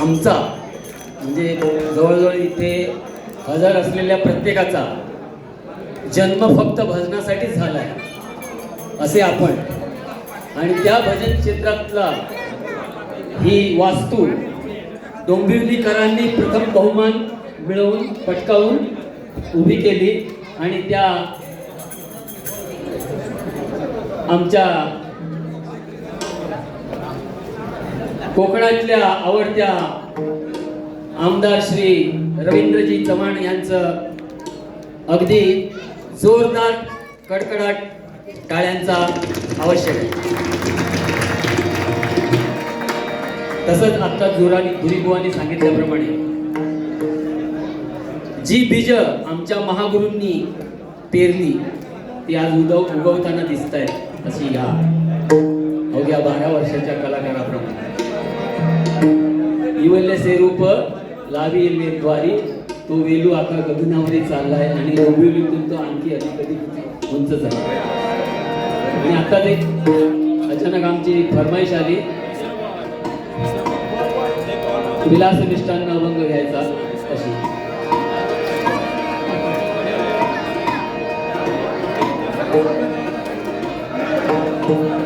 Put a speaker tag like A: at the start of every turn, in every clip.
A: आमचा म्हणजे जवळजवळ इथे हजर असलेल्या प्रत्येकाचा जन्म फक्त भजनासाठीच झाला आहे असे आपण. आणि त्या भजन क्षेत्रातला ही वास्तू डोंबिवलीकरांनी प्रथम बहुमान मिळवून पटकावून उभी केली आणि त्या आमच्या कोकणातल्या आवडत्या आमदार श्री रवींद्रजी चव्हाण यांचं अगदी जोरदार कडकडाट टाळ्यांचा आवश्यक आहे. तसंच आता जोराने धुरीबुवांनी सांगितल्याप्रमाणे जी बीज आमच्या महागुरूंनी पेरली ती आज उदव उगवताना दिसत आहेत अशी या अवघ्या बारा वर्षाच्या कलाकाराप्रमाणे. इवल्याचे रूप लावी द्वारी. तो वेलू आता आका चालला आहे आणि रोबिवलीतून तो आणखी अधिक अधिक उंच झाला. आणि आता ते अचानक आमची फरमाईश आली. विलास मिष्टांना अभंग घ्यायचा. अशी. Thank you.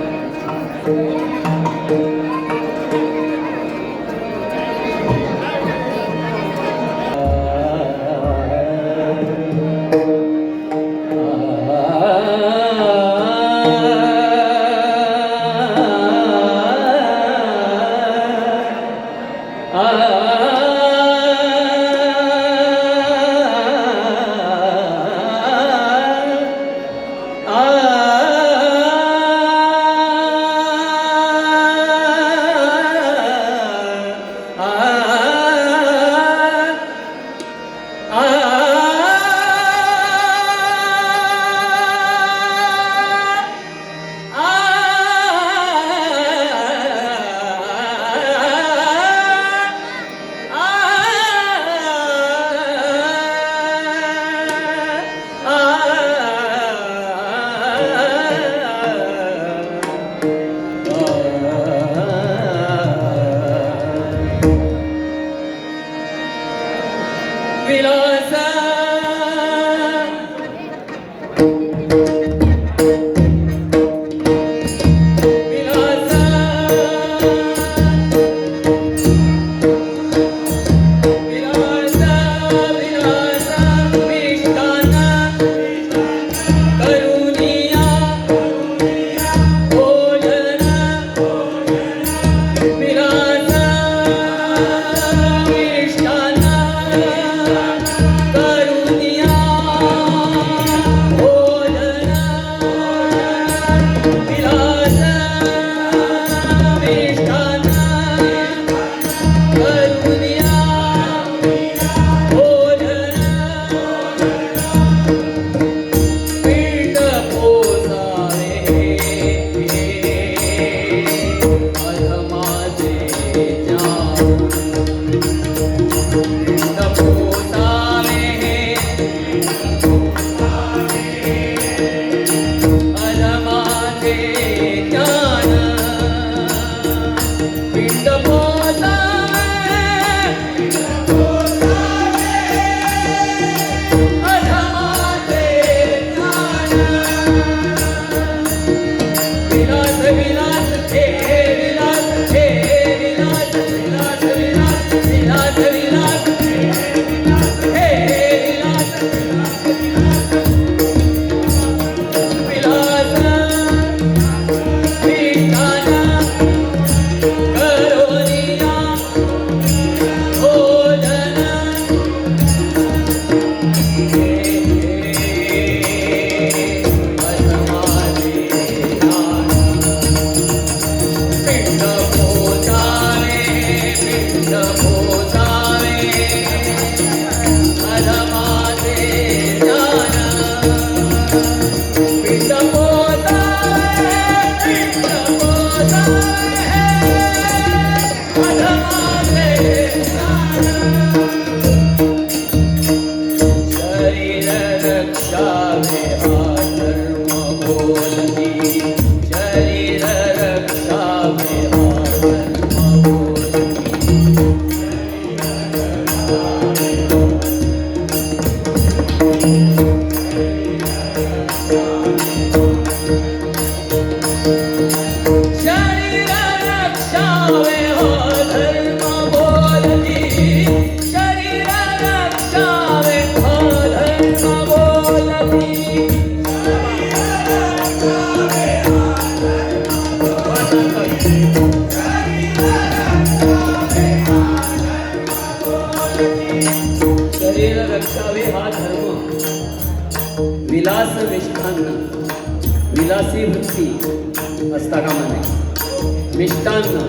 A: ती भक्ती असता कामा नये मिष्टान्न.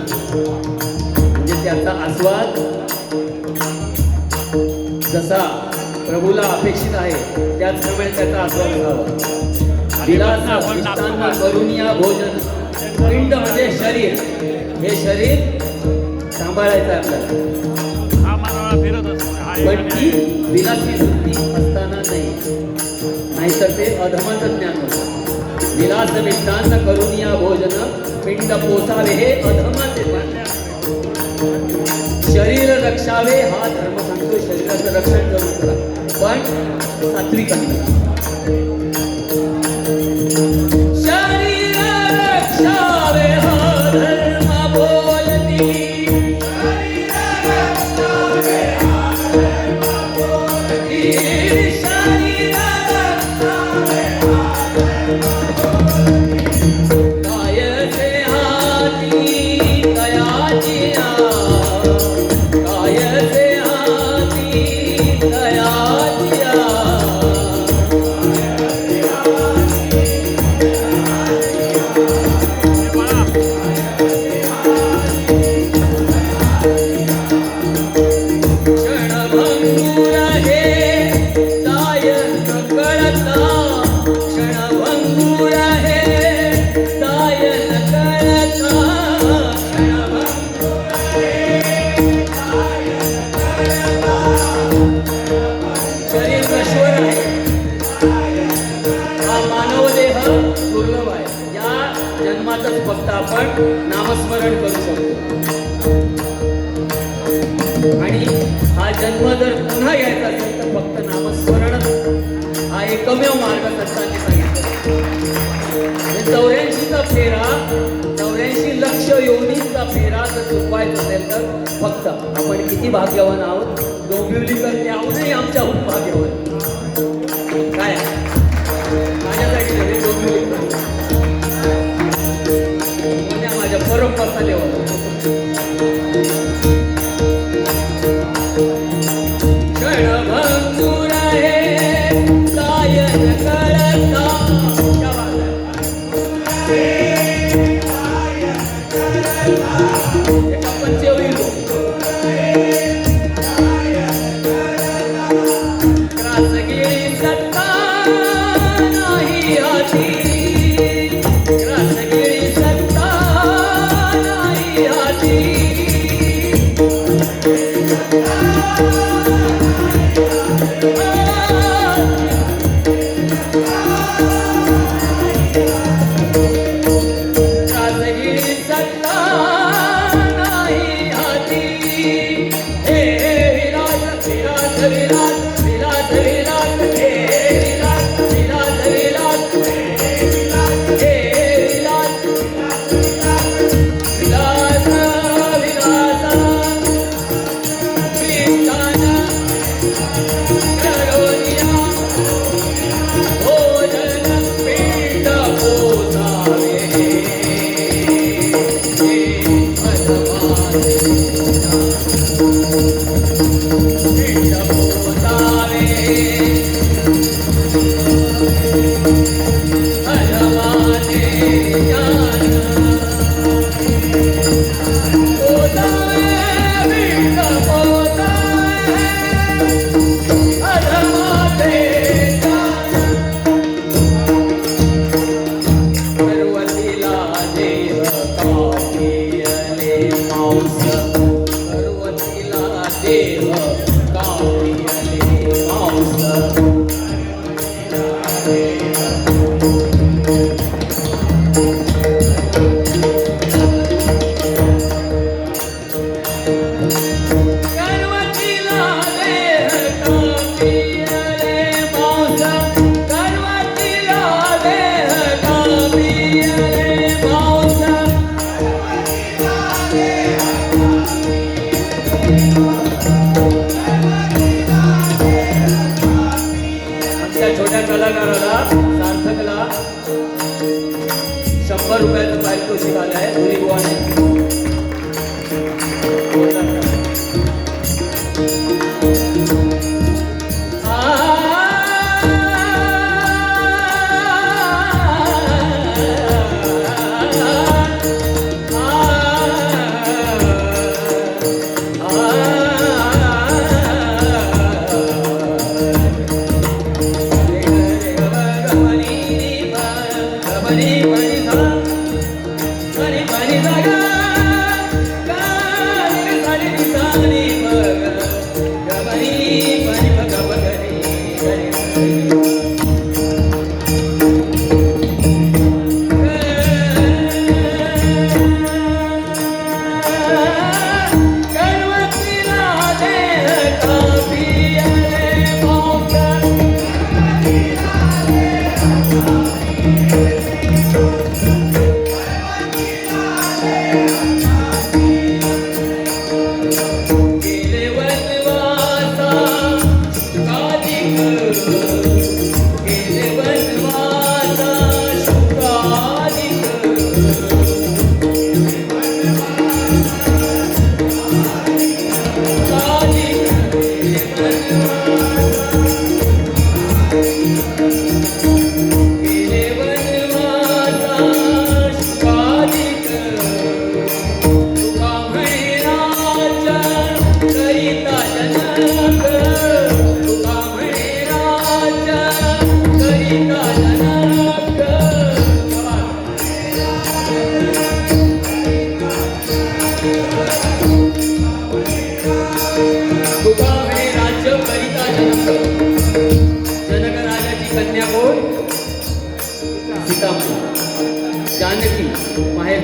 A: म्हणजे त्याचा आस्वाद. जसा प्रभूला अपेक्षित आहे त्याचप्रमाणे त्याचा आस्वाद घ्यावा दिलासा मिष्टान्न करून या भोजन. पिंड म्हणजे शरीर. हे शरीर सांभाळायचं आपल्याला. पण ती विलासी वृत्ती असताना नाही. नाहीतर ते अधमाचं ज्ञान होतं. विलास मिष्टान्न करुणिया भोजन। पिंड पोसावे अधम अधमाचे शरीर रक्षावे हा धर्म सांगतो शरीराचं रक्षण करून पण सात्विक तुमचा फेरा जर झोपायचा असेल तर फक्त आपण किती भाग्यवान आहोत? डोंबिवलीकर आहोतही आमच्या भाग्यवान.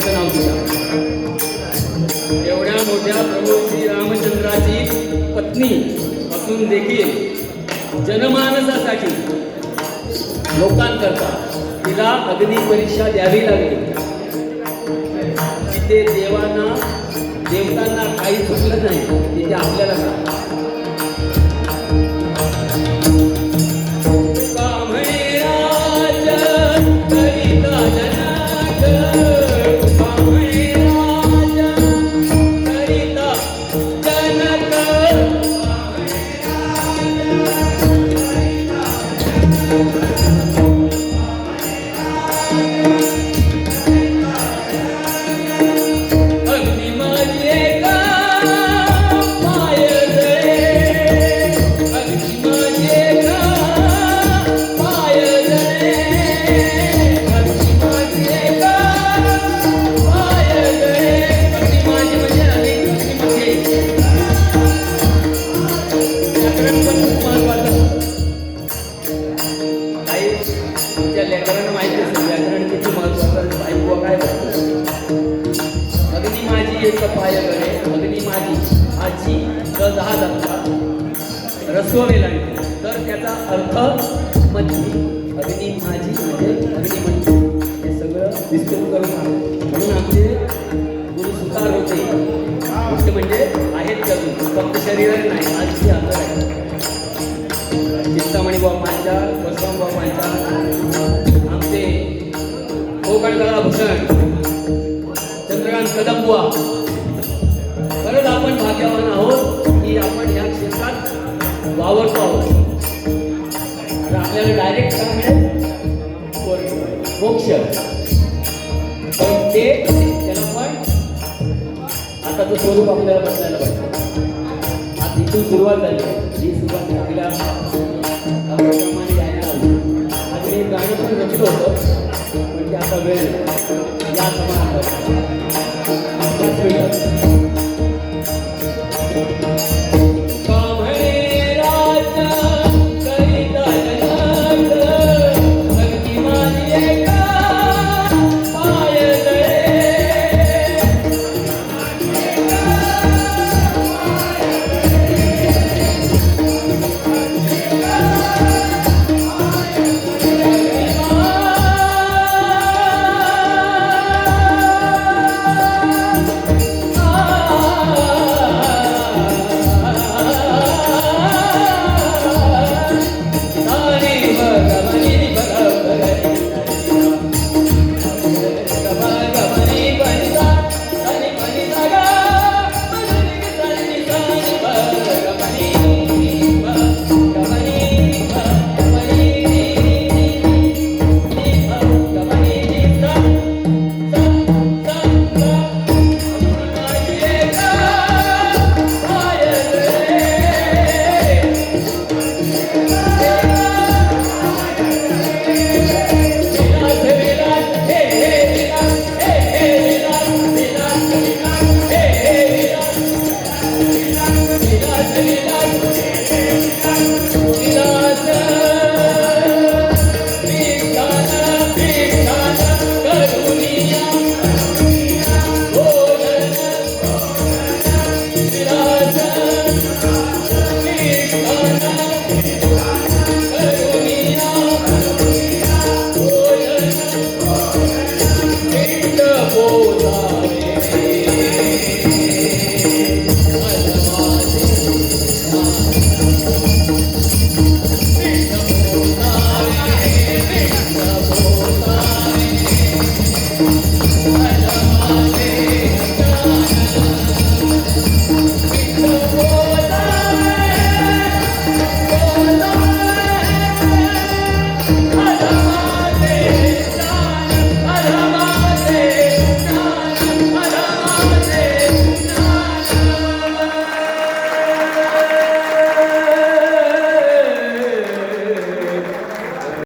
A: त्यांचं नाव दिलं एवढ्या मोठ्या प्रभू श्री रामचंद्राची पत्नी असून देखील जनमानसासाठी लोकांकरता तिला अग्नी परीक्षा द्यावी लागली. तिथे देवांना देवतांना काही चुकलं नाही. तिथे आपल्याला ते आता तो स्वरूप आपल्याला बसायला पाहिजे. आता इथून सुरुवात झाली. ही सुरुवात चांगल्या प्रमाणे गायला आली गाणं पण रचलं होतं. म्हणजे आता वेळ या समारंभात.